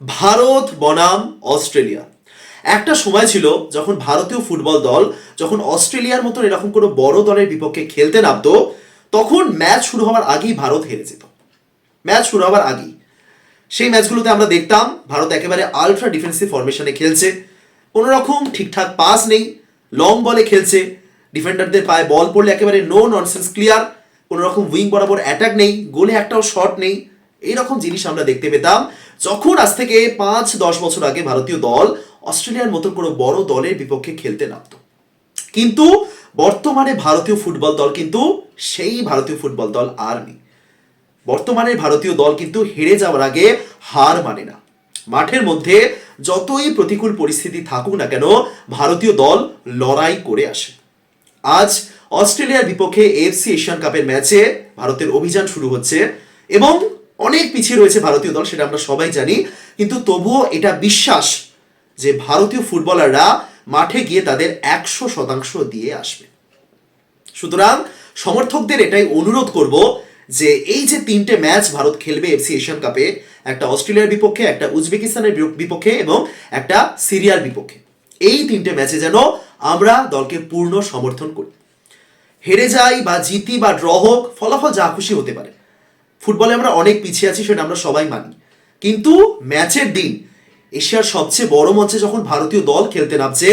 ভারত বনাম অস্ট্রেলিয়া। একটা সময় ছিল যখন ভারতীয় ফুটবল দল যখন অস্ট্রেলিয়ার মতন এরকম কোনো বড় দলের বিপক্ষে খেলতে নামতো, তখন ম্যাচ শুরু হওয়ার আগেই ভারত হেরে যেত। ম্যাচ শুরু হওয়ার আগেই। সেই ম্যাচগুলোতে আমরা দেখতাম, ভারত একেবারে আলট্রা ডিফেন্সিভ ফরমেশনে খেলছে। কোনো রকম ঠিকঠাক পাস নেই লং বলে খেলছে। ডিফেন্ডারদের পায়ে বল পড়লে একেবারে নো ননসেন্স ক্লিয়ার কোনো রকম উইং বরাবর অ্যাটাক নেই, গোলে একটাও শট নেই। এইরকম জিনিস আমরা দেখতে পেতাম। যখন আজ থেকে পাঁচ, দশ বছর আগে ভারতীয় দল অস্ট্রেলিয়ার মতন কোনো বড় দলের বিপক্ষে খেলতে নামতো। কিন্তু বর্তমানে ভারতীয় ফুটবল দল কিন্তু সেই ভারতীয় ফুটবল দল আর নেই। বর্তমানে ভারতীয় দল কিন্তু হেরে যাওয়ার আগে হার মানে না। মাঠের মধ্যে যতই প্রতিকূল পরিস্থিতি থাকুক না কেন, ভারতীয় দল লড়াই করে আসে। আজ অস্ট্রেলিয়ার বিপক্ষে এফসি এশিয়ান কাপের ম্যাচে ভারতের অভিযান শুরু হচ্ছে এবং অনেক পিছিয়ে রয়েছে ভারতীয় দল, সেটা আমরা সবাই জানি। কিন্তু তবুও এটা বিশ্বাস যে ভারতীয় ফুটবলাররা মাঠে গিয়ে তাদের একশো শতাংশ দিয়ে আসবে। সুতরাং সমর্থকদের এটাই অনুরোধ করব যে এই যে তিনটে ম্যাচ ভারত খেলবে এফসি এশিয়ান কাপে, একটা অস্ট্রেলিয়ার বিপক্ষে, একটা উজবেকিস্তানের বিপক্ষে এবং একটা সিরিয়ার বিপক্ষে, এই তিনটে ম্যাচে যেন আমরা দলকে পূর্ণ সমর্থন করি। হেরে যাই বা জিতি বা ড্র হোক, ফলাফল যা খুশি হতে পারে। ফুটবলে আমরা অনেক পিছিয়ে আছি, সেটা আমরা সবাই মানি। কিন্তু ম্যাচের দিন, এশিয়ার সবচেয়ে বড় মঞ্চে যখন ভারতীয় দল খেলতে নামছে,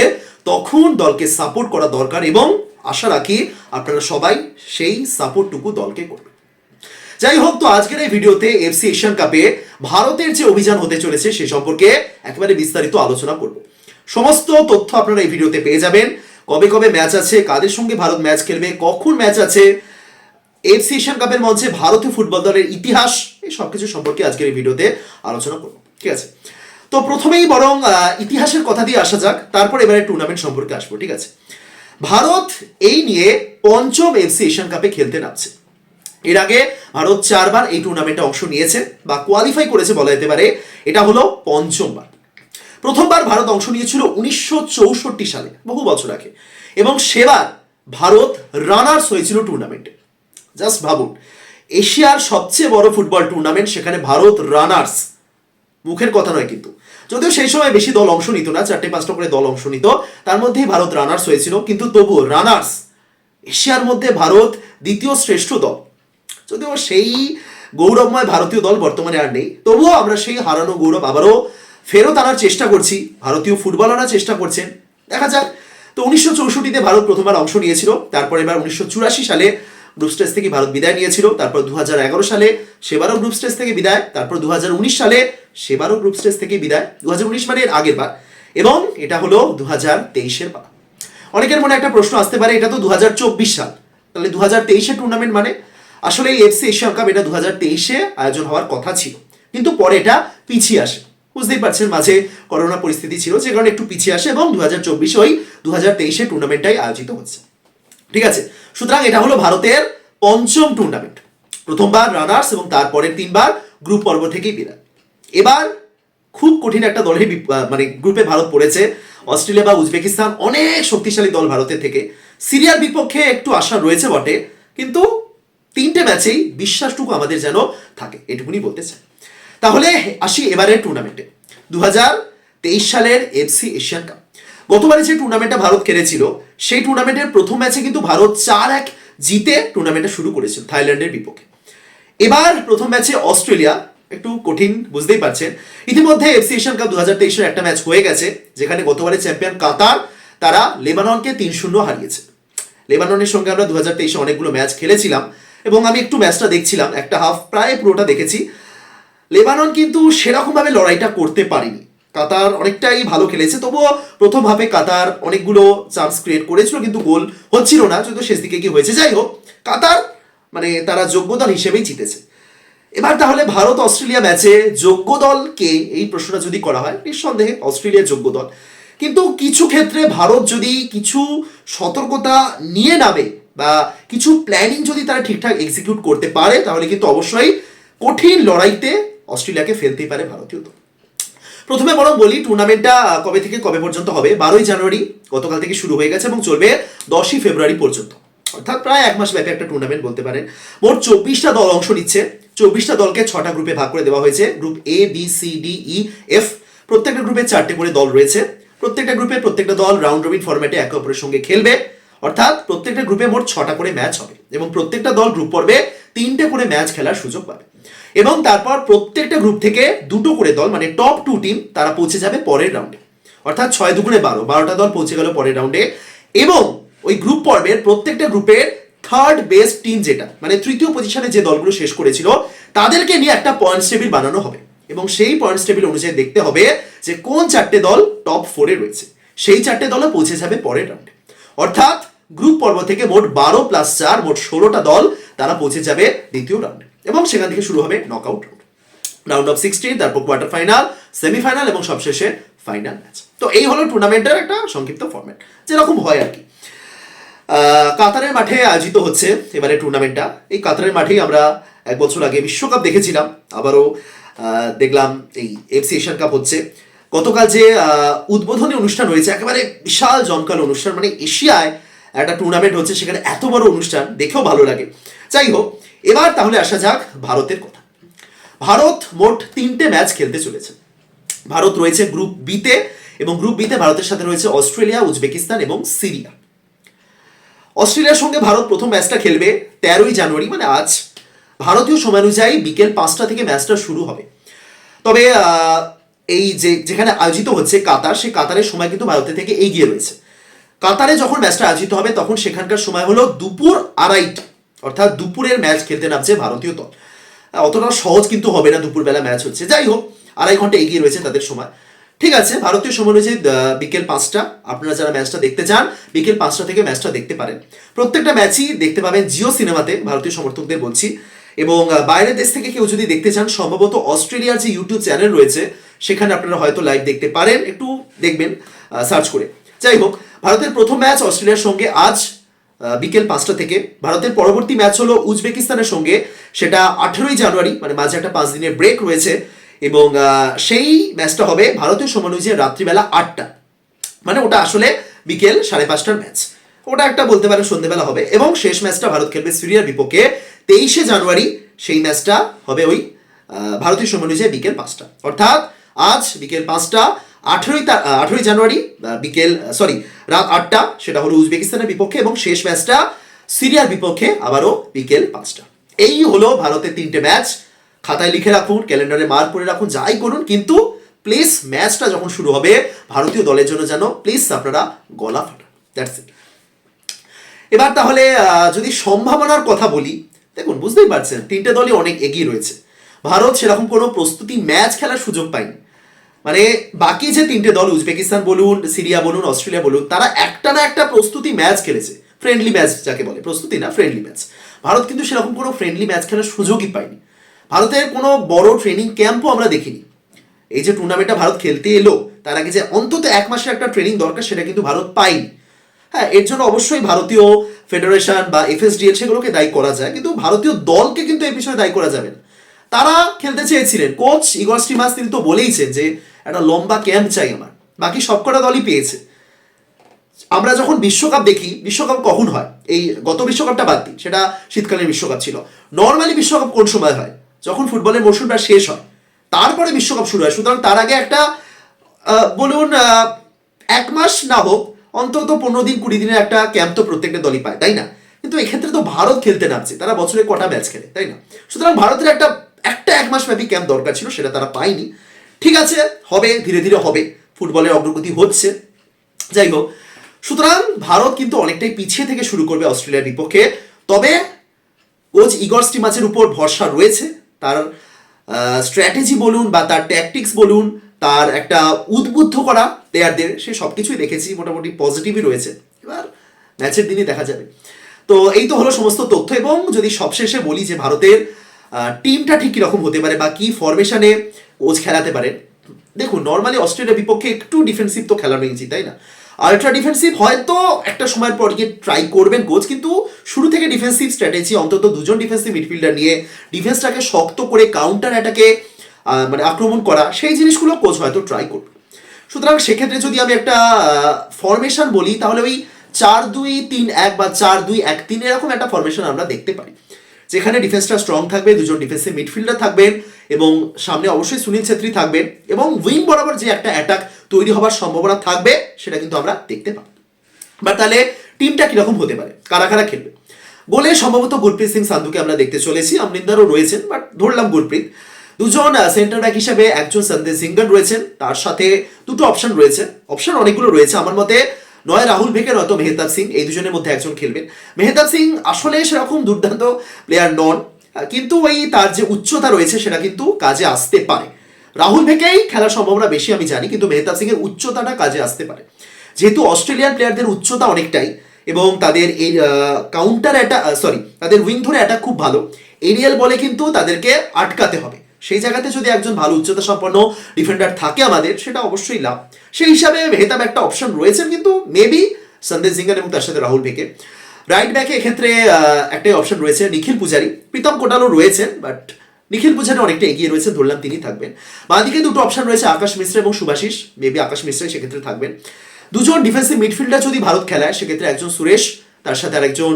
তখন দলকে সাপোর্ট করা দরকার এবং আশা রাখি আপনারা সবাই সেই সাপোর্টটুকু দলকে করবেন। যাই হোক, তো আজকের এই ভিডিওতে এফসি এশিয়ান কাপে ভারতের যে অভিযান হতে চলেছে, সে সম্পর্কে একেবারে বিস্তারিত আলোচনা করব। সমস্ত তথ্য আপনারা এই ভিডিওতে পেয়ে যাবেন। কবে কবে ম্যাচ আছে, কাদের সঙ্গে ভারত ম্যাচ খেলবে, কখন ম্যাচ আছে এফসি এশিয়ান কাপের মঞ্চে ভারতীয় ফুটবল দলের ইতিহাস এই সব কিছু সম্পর্কে আজকের এই ভিডিওতে আলোচনা করব। ঠিক আছে? তো প্রথমেই বরং ইতিহাসের কথা দিয়ে আসা যাক, তারপর এবারে টুর্নামেন্ট সম্পর্কে আসব, ঠিক আছে? ভারত এই নিয়ে পঞ্চম এফসি এশিয়ান কাপে খেলতে নামছে। এর আগে ভারত চারবার এই টুর্নামেন্টে অংশ নিয়েছে বা কোয়ালিফাই করেছে বলা যেতে পারে, এটা হলো পঞ্চমবার। প্রথমবার ভারত অংশ নিয়েছিল উনিশশো চৌষট্টি সালে, বহু বছর আগে। এবং সেবার ভারত রানার্স হয়েছিল টুর্নামেন্টে জাস্ট ভাবুন, এশিয়ার সবচেয়ে বড় ফুটবল টুর্নামেন্ট সেখানে ভারত রানার্স মুখের কথা নয় কিন্তু। যদিও সেই সময় বেশি দল অংশ নিত না, চারটে পাঁচটা করে দল অংশ নিত, তার মধ্যেই ভারত রানার্স হয়েছিল, কিন্তু তবুও রানার্স এশিয়ার মধ্যে ভারত দ্বিতীয় শ্রেষ্ঠ দল। যদিও সেই গৌরবময় ভারতীয় দল বর্তমানে আর নেই, তবুও আমরা সেই হারানো গৌরব আবারও ফেরত আনার চেষ্টা করছি, ভারতীয় ফুটবলাররা চেষ্টা করছেন। দেখা যাক, তো উনিশশো চৌষট্টিতে ভারত প্রথমবার অংশ নিয়েছিল, তারপর এবার উনিশশো চুরাশি সালে গ্রুপ স্টেজ থেকে ভারত বিদায় নিয়েছিল, তারপর দু হাজার এগারো সালে সেবারও গ্রুপ স্টেজ থেকে বিদায়, তারপর দু সালে সেবারও গ্রুপ স্টেজ থেকে বিদায় দু মানে এর আগের বার। এবং এটা হলো দু হাজার তেইশের বার। অনেকের মনে একটা প্রশ্ন আসতে পারে, এটা তো দু হাজার চব্বিশ সাল। তাহলে দু হাজার তেইশে টুর্নামেন্ট মানে? আসলে এই এফসি এশিয়ান কাপ এটা দু হাজার তেইশে আয়োজন হওয়ার কথা ছিল, কিন্তু পরে এটা পিছিয়ে আসে। বুঝতেই পারছেন, মাঝে করোনা পরিস্থিতি ছিল, যে কারণে একটু পিছিয়ে আসে, এবং দু হাজার চব্বিশে ওই দু হাজার তেইশে টুর্নামেন্টটাই আয়োজিত হচ্ছে। ঠিক আছে? সুতরাং এটা হলো ভারতের পঞ্চম টুর্নামেন্ট প্রথমবার রানার্স এবং তারপরের তিনবার গ্রুপ পর্ব থেকেই বিদায়। এবার খুব কঠিন একটা দলের মানে গ্রুপে ভারত পড়েছে। অস্ট্রেলিয়া বা উজবেকিস্তান অনেক শক্তিশালী দল ভারতের থেকে। সিরিয়ার বিপক্ষে একটু আশা রয়েছে বটে, কিন্তু তিনটে ম্যাচেই বিশ্বাসটুকু আমাদের যেন থাকে, এটুকুনি বলতে চাই। তাহলে আসি এবারের টুর্নামেন্টে দু সালের এফসি এশিয়ান কাপ। গতবারে যে টুর্নামেন্টটা ভারত খেলেছিল, সেই টুর্নামেন্টের প্রথম ম্যাচে কিন্তু ভারত চার এক জিতে টুর্নামেন্টটা শুরু করেছিল থাইল্যান্ডের বিপক্ষে। এবার প্রথম ম্যাচে অস্ট্রেলিয়া, একটু কঠিন, বুঝতেই পারছেন। ইতিমধ্যে এফসি এশিয়ান কাপ দু হাজার তেইশের একটা ম্যাচ হয়ে গেছে, যেখানে গতবারের চ্যাম্পিয়ন কাতার, তারা লেবাননকে তিন শূন্য হারিয়েছে। লেবাননের সঙ্গে আমরা দু হাজার তেইশে অনেকগুলো ম্যাচ খেলেছিলাম, এবং আমি একটু ম্যাচটা দেখছিলাম, একটা হাফ প্রায় পুরোটা দেখেছি। লেবানন কিন্তু সেরকমভাবে লড়াইটা করতে পারেনি। কাতার অনেকটাই ভালো খেলেছে। তবুও প্রথম হাফে কাতার অনেকগুলো চান্স ক্রিয়েট করেছিল, কিন্তু গোল হচ্ছিল না, যদিও শেষ দিকে কি হয়েছে। যাই হোক, কাতার মানে তারা যোগ্য দল হিসেবেই জিতেছে। এবার তাহলে ভারত অস্ট্রেলিয়া ম্যাচে যোগ্য দল কে এই প্রশ্নটা যদি করা হয়, নিঃসন্দেহে অস্ট্রেলিয়া যোগ্য দল কিন্তু কিছু ক্ষেত্রে ভারত যদি কিছু সতর্কতা নিয়ে নামে বা কিছু প্ল্যানিং যদি তারা ঠিকঠাক এক্সিকিউট করতে পারে, তাহলে কিন্তু অবশ্যই কঠিন লড়াইতে অস্ট্রেলিয়াকে ফেলতেই পারে ভারতীয় দল। প্রথমে বরং বলি টুর্নামেন্টটা কবে থেকে কবে পর্যন্ত হবে? বারোই জানুয়ারি গতকাল থেকে শুরু হয়ে গেছে এবং চলবে দশই ফেব্রুয়ারি পর্যন্ত। অর্থাৎ প্রায় এক মাস ব্যাপী একটা টুর্নামেন্ট বলতে পারেন। মোট চব্বিশটা দল অংশ নিচ্ছে। চব্বিশটা দলকে ছটা গ্রুপে ভাগ করে দেওয়া হয়েছে। Group A B C D E F প্রত্যেকটা গ্রুপে চারটে করে দল রয়েছে। প্রত্যেকটা গ্রুপে প্রত্যেকটা দল রাউন্ড রবিন ফরম্যাটে একে অপরের সঙ্গে খেলবে। অর্থাৎ প্রত্যেকটা গ্রুপে মোট ছটা করে ম্যাচ হবে এবং প্রত্যেকটা দল গ্রুপ পর্বে তিনটে করে ম্যাচ খেলার সুযোগ পাবে। এবং তারপর প্রত্যেকটা গ্রুপ থেকে দুটো করে দল মানে টপ টু টিম তারা পৌঁছে যাবে পরের রাউন্ডে অর্থাৎ ছয় দুগুণে বারো, বারোটা দল পৌঁছে গেল পরের রাউন্ডে এবং ওই গ্রুপ পর্বের প্রত্যেকটা গ্রুপের থার্ড বেস্ট টিম যেটা মানে তৃতীয় পজিশনে যে দলগুলো শেষ করেছিল, তাদেরকে নিয়ে একটা পয়েন্টস টেবিল বানানো হবে। এবং সেই পয়েন্টস টেবিল অনুযায়ী দেখতে হবে যে কোন চারটে দল টপ ফোরে রয়েছে। সেই চারটে দলও পৌঁছে যাবে পরের রাউন্ডে অর্থাৎ গ্রুপ পর্ব থেকে মোট বারো প্লাস চার, মোট ষোলোটা দল তারা পৌঁছে যাবে দ্বিতীয় রাউন্ডে এবং সেখান থেকে শুরু হবে knockout round round of sixteen তারপর কোয়ার্টার ফাইনাল সেমিফাইনাল এবং সবশেষে ফাইনাল ম্যাচ তো এই হলো টুর্নামেন্টের একটা সংক্ষিপ্ত ফরম্যাট যেরকম হয় আর কি। কাতারের মাঠে আয়োজিত হচ্ছে এবারে টুর্নামেন্টটা এই কাতারের মাঠেই আমরা এক বছর আগে বিশ্বকাপ দেখেছিলাম। আবারও দেখলাম এই এফসি এশিয়ান কাপ হচ্ছে। গতকাল যে উদ্বোধনী অনুষ্ঠান হয়েছে একেবারে বিশাল জমকালো অনুষ্ঠান। মানে এশিয়ায় একটা টুর্নামেন্ট হচ্ছে, সেখানে এত বড় অনুষ্ঠান, দেখেও ভালো লাগে। যাই হোক এবার তাহলে আসা যাক ভারতের কথা। ভারত মোট তিনটে ম্যাচ খেলতে চলেছে। ভারত রয়েছে গ্রুপ বিতে এবং গ্রুপ বিতে ভারতের সাথে রয়েছে অস্ট্রেলিয়া, উজবেকিস্তান এবং সিরিয়া। অস্ট্রেলিয়ার সঙ্গে ভারত প্রথম ম্যাচটা খেলবে তেরোই জানুয়ারি মানে আজ। ভারতীয় সময় অনুযায়ী বিকেল পাঁচটা থেকে ম্যাচটা শুরু হবে। তবে এই যে, যেখানে আয়োজিত হচ্ছে কাতার সেই কাতারের সময় কিন্তু ভারতের থেকে এগিয়ে রয়েছে। কাতারে যখন ম্যাচটা আয়োজিত হবে, তখন সেখানকার সময় হলো দুপুর আড়াইটা। অর্থাৎ দুপুরের ম্যাচ খেলতে নামছে ভারতীয় দল। অতটা সহজ কিন্তু হবে না দুপুরবেলা ম্যাচ হচ্ছে। যাই হোক, আড়াই ঘণ্টা এগিয়ে রয়েছে তাদের সময়। ঠিক আছে, ভারতীয় সময় রয়েছে বিকেল পাঁচটা। আপনারা যারা ম্যাচটা দেখতে চান, বিকেল পাঁচটা থেকে ম্যাচটা দেখতে পারেন। প্রত্যেকটা ম্যাচই দেখতে পাবেন জিও সিনেমাতে, ভারতীয় সমর্থকদের বলছি। এবং বাইরের দেশ থেকে কেউ যদি দেখতে চান, সম্ভবত অস্ট্রেলিয়ার যে ইউটিউব চ্যানেল রয়েছে, সেখানে আপনারা হয়তো লাইভ দেখতে পারেন। একটু দেখবেন সার্চ করে। যাই হোক, ভারতের প্রথম ম্যাচ অস্ট্রেলিয়ার সঙ্গে আজ বিকেল পাঁচটা থেকে। ভারতের পরবর্তী ম্যাচ হলো উজবেকিস্তানের সঙ্গে। সেটা আঠেরোই জানুয়ারি মানে মাঝে একটা পাঁচ দিনের ব্রেক রয়েছে। এবং সেই ম্যাচটা হবে ভারতীয় সময় অনুযায়ী রাত্রিবেলা আটটা। মানে ওটা আসলে বিকেল সাড়ে পাঁচটার ম্যাচ। ওটা একটা বলতে পারেন সন্ধ্যেবেলা হবে। এবং শেষ ম্যাচটা ভারত খেলবে সিরিয়ার বিপক্ষে। তেইশে জানুয়ারি সেই ম্যাচটা হবে ওই ভারতীয় সময় অনুযায়ী বিকেল পাঁচটা। অর্থাৎ আজ বিকেল পাঁচটা আঠেরোই আঠেরোই জানুয়ারি বিকেল সরি রাত আটটা, সেটা হলো উজবেকিস্তানের বিপক্ষে এবং শেষ ম্যাচটা সিরিয়ার বিপক্ষে আবারও বিকেল পাঁচটা। এই হলো ভারতের তিনটে ম্যাচ। খাতায় লিখে রাখুন, ক্যালেন্ডারে মার্ক করে রাখুন, যাই করুন, কিন্তু প্লিজ ম্যাচটা যখন শুরু হবে, ভারতীয় দলের জন্য যেন প্লিজ আপনারা গলা ফাটান। দ্যাটস ইট এবার তাহলে যদি সম্ভাবনার কথা বলি, দেখুন, বুঝতেই পারছেন, তিনটে দলই অনেক এগিয়ে রয়েছে। ভারত সেরকম কোনো প্রস্তুতি ম্যাচ খেলার সুযোগ পায়নি। মানে বাকি যে তিনটে দল, উজবেকিস্তান বলুন, সিরিয়া বলুন, অস্ট্রেলিয়া বলুন, তারা একটা না একটা প্রস্তুতি ম্যাচ খেলেছে। ফ্রেন্ডলি ম্যাচ যাকে বলে, প্রস্তুতি না ফ্রেন্ডলি ম্যাচ। ভারত কিন্তু সেরকম কোনো ফ্রেন্ডলি ম্যাচ খেলার সুযোগই পায়নি। ভারতের কোনো বড় ট্রেনিং ক্যাম্পও আমরা দেখিনি। এই যে টুর্নামেন্টটা ভারত খেলতে এলো, তার আগে যে অন্তত এক মাসের একটা ট্রেনিং দরকার, সেটা কিন্তু ভারত পায়নি। হ্যাঁ এর জন্য অবশ্যই ভারতীয় ফেডারেশন বা এফএসডিএল সেগুলোকে দায়ী করা যায়, কিন্তু ভারতীয় দলকে কিন্তু এই বিষয়ে দায়ী করা যাবে না। তারা খেলতে চেয়েছিলেন। কোচ ইগর স্টিমাস তিনি তো বলেইছেন যে একটা লম্বা ক্যাম্প চাই আমার। বাকি সবকটা দলই পেয়েছে। আমরা যখন বিশ্বকাপ দেখি, বিশ্বকাপ কখন হয়? এই গত বিশ্বকাপটা বাদ দিই, সেটা শীতকালীন বিশ্বকাপ ছিল। নর্মালি বিশ্বকাপ কোন সময় হয়? যখন ফুটবলের মরশুমটা শেষ হয়, তারপরে বিশ্বকাপ শুরু হয়। সুতরাং তার আগে একটা বলুন এক মাস না হোক, অন্তত পনেরো দিন, কুড়ি দিনের একটা ক্যাম্প তো প্রত্যেকটা দলই পায়, তাই না? কিন্তু এক্ষেত্রে তো ভারত খেলতে নামছে, তারা বছরে কটা ম্যাচ খেলে, তাই না? সুতরাং ভারতের একটা একটা এক মাস ব্যাপী ক্যাম্প দরকার ছিল, সেটা তারা পায়নি। ঠিক আছে, হবে, ধীরে ধীরে হবে, ফুটবলের অগ্রগতি হচ্ছে। যাই হোক, সুতরাং ভারত কিন্তু অনেকটাই পিছিয়ে থেকে শুরু করবে অস্ট্রেলিয়ার বিপক্ষে। তবে কোচ ইগর স্টিমাচের উপর ভরসা রয়েছে। তার স্ট্র্যাটেজি বলুন বা তার ট্যাকটিক্স বলুন, তার একটা উদ্বুদ্ধ করা প্লেয়ারদের সে সব কিছুই দেখেছি, মোটামুটি পজিটিভই রয়েছে। এবার ম্যাচের দিনই দেখা যাবে। তো এই তো হলো সমস্ত তথ্য এবং যদি সবশেষে বলি যে ভারতের টিমটা ঠিক কীরকম হতে পারে বা কী ফরমেশনে কোচ খেলাতে পারে। দেখুন নর্মালি অস্ট্রেলিয়ার বিপক্ষে একটু ডিফেন্সিভ তো খেলা রয়েছে তাই না? আলট্রা ডিফেন্সিভ হয়তো একটা সময়ের পর গিয়ে ট্রাই করবেন কোচ কিন্তু শুরু থেকে ডিফেন্সিভ স্ট্র্যাটেজি অন্তত দুজন ডিফেন্সিভ মিডফিল্ডার নিয়ে ডিফেন্সটাকে শক্ত করে কাউন্টার অ্যাটাকে মানে আক্রমণ করা, সেই জিনিসগুলো কোচ হয়তো ট্রাই করবে। সুতরাং সেক্ষেত্রে যদি আমি একটা ফরমেশন বলি, তাহলে ওই চার দুই তিন এক বা চার দুই এক তিন এরকম একটা ফরমেশন আমরা দেখতে পারি। যেখানে ডিফেন্সটা স্ট্রং থাকবে, দুজন ডিফেন্সিভ মিডফিল্ডার থাকবেন এবং সামনে অবশ্যই সুনীল ছেত্রী থাকবেন এবং উইং বরাবর যে একটা অ্যাটাক তৈরি হওয়ার সম্ভাবনা থাকবে, সেটা কিন্তু আমরা দেখতে পাবো। বা তাহলে টিমটা কীরকম হতে পারে? কারা কারা খেলবে? গোলে সম্ভবত গুরপ্রীত সিং সান্ধুকে আমরা দেখতে চলেছি, আমরিন্দারও রয়েছেন বাট ধরলাম গুরপ্রীত। দুজন সেন্টার ব্যাক হিসাবে একজন সন্দেশ সিঙ্গন রয়েছেন, তার সাথে দুটো অপশন রয়েছে। অপশন অনেকগুলো রয়েছে আমার মতে। নয়, রাহুল ভেকে নয়তো মেহতাব সিং, এই দুজনের মধ্যে একজন খেলবেন। মেহতাব সিং আসলে সেরকম দুর্দান্ত প্লেয়ার নন, কিন্তু ওই তার যে উচ্চতা রয়েছে সেটা কিন্তু কাজে আসতে পারে। রাহুল ভেকেই খেলার সম্ভাবনা বেশি আমি জানি, কিন্তু মেহতাব সিং এর উচ্চতাটা কাজে আসতে পারে। যেহেতু অস্ট্রেলিয়ান প্লেয়ারদের উচ্চতা অনেকটাই, এবং তাদের এই কাউন্টার অ্যাটাক সরি তাদের উইং ধরে অ্যাটাক খুব ভালো এরিয়াল বলে কিন্তু তাদেরকে আটকাতে হবে। সেই জায়গাতে যদি একজন ভালো উচ্চতা সম্পন্ন ডিফেন্ডার থাকে আমাদের, সেটা অবশ্যই লাভ। সেই হিসাবে মেহতাব একটা অপশন রয়েছেন কিন্তু মেবি সন্দেশ জিঙ্গার এবং তার সাথে রাহুল ভেকে রাইট ব্যাকে এক্ষেত্রে একটাই অপশন রয়েছে নিখিল পূজারি। প্রীতম কোটালও রয়েছেন বাট নিখিল পূজারি অনেকটা এগিয়ে রয়েছে ধরলাম তিনি থাকবেন। বাঁদিকে দুটো অপশন রয়েছে, আকাশ মিশ্র এবং সুভাশিস মেবি আকাশ মিশ্রাই সেক্ষেত্রে থাকবেন। দুজন ডিফেন্সিভ মিডফিল্ডার যদি ভারত খেলায়, সেক্ষেত্রে একজন সুরেশ, তার সাথে আরেকজন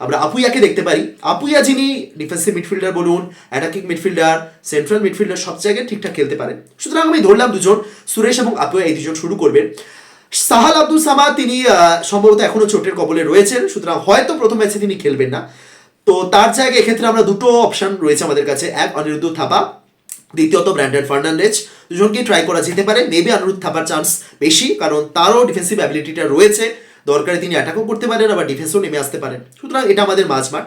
আমরা আপুইয়াকে দেখতে পারি। আপুইয়া যিনি ডিফেন্সিভ মিডফিল্ডার বলুন অ্যাটাকিং মিডফিল্ডার সেন্ট্রাল মিডফিল্ডার সব জায়গায় ঠিকঠাক খেলতে পারেন। সুতরাং আমি ধরলাম দুজন, সুরেশ এবং আপুয়া এই দুজন শুরু করবেন। সাহাল আব্দুল সামা তিনি সম্ভবত এখনও চোটের কবলে রয়েছেন, সুতরাং হয়তো প্রথম ম্যাচে তিনি খেলবেন না। তো তার জায়গায় এক্ষেত্রে আমরা দুটো অপশন রয়েছে আমাদের কাছে, এক অনিরুদ্ধ থাপা, দ্বিতীয়ত ব্র্যান্ডন ফার্নান্ডেজ দুজনকে ট্রাই করা যেতে পারে মেবি অনিরুদ্ধ থাপার চান্স বেশি, কারণ তারও ডিফেন্সিভ অ্যাবিলিটিটা রয়েছে। দরকারে তিনি অ্যাটাকও করতে পারেন, আবার ডিফেন্সও নেমে আসতে পারেন। সুতরাং এটা আমাদের মাঝমাঠ।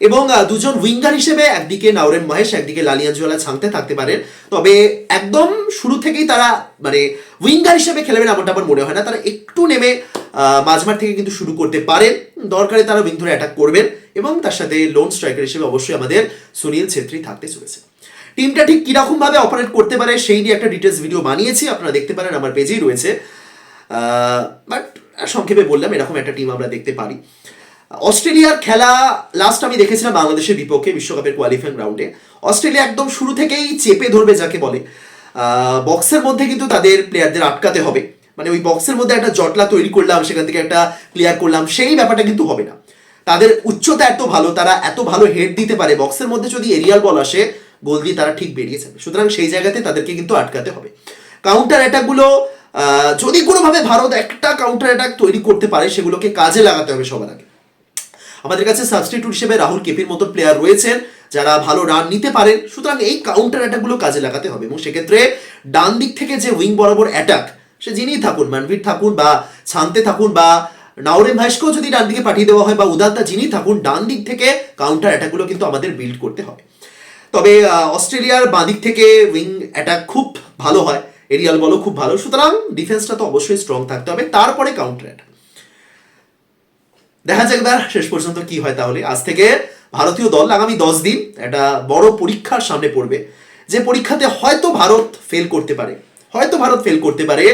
এবং দুজন উইঙ্গার হিসেবে একদিকে নাওরেন মহেশ, একদিকে লালিয়াঞ্জোলা ছাংতে থাকতে পারেন। তবে একদম শুরু থেকেই তারা মানে উইঙ্গার হিসেবে খেলবেন এমনটা আমার মনে হয় না। তারা একটু নেমে মাঝমাঠ থেকে কিন্তু শুরু করতে পারেন। দরকারে তারা উইং ধরে অ্যাটাক করবেন এবং তার সাথে লোন স্ট্রাইকার হিসেবে অবশ্যই আমাদের সুনীল ছেত্রী থাকতে চলেছে। টিমটা ঠিক কীরকম ভাবে অপারেট করতে পারে সেই নিয়ে একটা ডিটেলস ভিডিও বানিয়েছি। আপনারা দেখতে পারেন আমার পেজেই রয়েছে। বাট সংক্ষেপে বললাম, এরকম একটা টিম আমরা দেখতে পারি। অস্ট্রেলিয়ার খেলা লাস্ট আমি দেখেছিলাম বাংলাদেশের বিপক্ষে বিশ্বকাপের কোয়ালিফাইং রাউন্ডে অস্ট্রেলিয়া একদম শুরু থেকেই চেপে ধরবে যাকে বলে। বক্সের মধ্যে কিন্তু তাদের প্লেয়ারদের আটকাতে হবে। মানে ওই বক্সের মধ্যে একটা জটলা তৈরি করলাম, সেখান থেকে একটা ক্লিয়ার করলাম, সেই ব্যাপারটা কিন্তু হবে না। তাদের উচ্চতা এত ভালো, তারা এত ভালো হেড দিতে পারে। বক্সের মধ্যে যদি এরিয়াল বল আসে গোল দিয়ে তারা ঠিক বেরিয়ে যাবে। সুতরাং সেই জায়গাতে তাদেরকে কিন্তু আটকাতে হবে। কাউন্টার অ্যাটাকগুলো যদি কোনোভাবে ভারত একটা কাউন্টার অ্যাটাক তৈরি করতে পারে, সেগুলোকে কাজে লাগাতে হবে সবার আগে। আমাদের কাছে সাবস্টিটিউট হিসেবে রাহুল কেপির মতো প্লেয়ার রয়েছেন, যারা ভালো রান নিতে পারেন। সুতরাং এই কাউন্টার অ্যাটাকগুলো কাজে লাগাতে হবে এবং সেক্ষেত্রে ডান দিক থেকে যে উইং বরাবর অ্যাটাক সে যিনিই থাকুন মানভীর থাকুন বা ছানতে থাকুন বা নাওরেন ভাইসকেও যদি ডান দিকে পাঠিয়ে দেওয়া হয় বা উদাত্তা যিনি থাকুন, ডান দিক থেকে কাউন্টার অ্যাটাকগুলো কিন্তু আমাদের বিল্ড করতে হবে তবে অস্ট্রেলিয়ার বাঁ দিক থেকে উইং অ্যাটাক খুব ভালো হয়। এরিয়াল বলও খুব ভালো। সুতরাং ডিফেন্সটা তো অবশ্যই স্ট্রং থাকতে হবে, তারপরে কাউন্টার অ্যাটাক দেখা যাক এবার শেষ পর্যন্ত কি হয় তাহলে। আজ থেকে ভারতীয় দল আগামী দশ দিন একটা বড় পরীক্ষার সামনে পড়বে। যে পরীক্ষাতে হয়তো ভারত ফেল করতে পারে, হয়তো ভারত ফেল করতে পারে,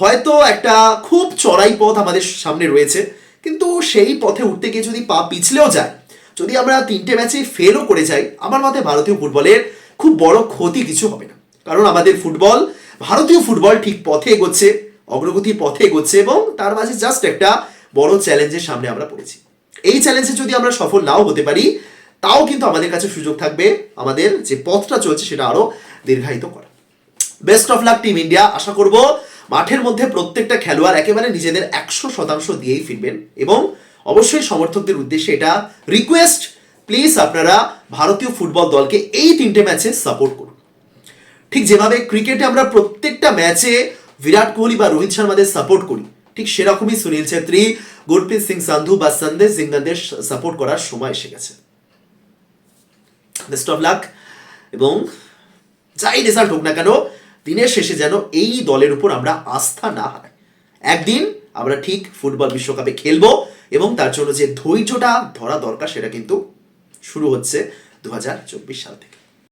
হয়তো একটা খুব চড়াই পথ আমাদের সামনে রয়েছে, কিন্তু সেই পথে উঠতে গিয়ে যদি পা পিছলেও যায়, যদি আমরা তিনটে ম্যাচে ফেলও করে যাই, আমার মতে ভারতীয় ফুটবলের খুব বড় ক্ষতি কিছু হবে না। কারণ আমাদের ফুটবল ভারতীয় ফুটবল ঠিক পথে এগোচ্ছে অগ্রগতির পথে এগোচ্ছে এবং তার মাঝে জাস্ট একটা বড় চ্যালেঞ্জের সামনে আমরা পড়েছি। এই চ্যালেঞ্জে যদি আমরা সফল নাও হতে পারি, তাও কিন্তু আমাদের কাছে সুযোগ থাকবে আমাদের যে পথটা চলছে সেটা আরও দীর্ঘায়িত করা best of luck team India আশা করব মাঠের মধ্যে প্রত্যেকটা খেলোয়াড় একেবারে নিজেদের একশো শতাংশ দিয়েই ফিরবেন এবং অবশ্যই সমর্থকদের উদ্দেশ্যে এটা রিকোয়েস্ট প্লিজ আপনারা ভারতীয় ফুটবল দলকে এই তিনটে ম্যাচে সাপোর্ট করুন। ঠিক যেভাবে ক্রিকেটে আমরা প্রত্যেকটা ম্যাচে বিরাট কোহলি বা রোহিত শর্মাদের সাপোর্ট করি, ঠিক সেরকমই সুনীল ছেত্রী, গুরপ্রীত সিং সান্ধু বা সন্দেশ জিঙ্গাদের সাপোর্ট করার সময় এসে গেছে। বেস্ট অফ লাক এবং যাই রেজাল্ট হোক না কেন, দিনের শেষে যেন এই দলের উপর আমরা আস্থা না হারাই। একদিন আমরা ঠিক ফুটবল বিশ্বকাপে খেলব এবং তার জন্য যে ধৈর্যটা ধরা দরকার সেটা কিন্তু শুরু হচ্ছে দু হাজার চব্বিশ সাল থেকে।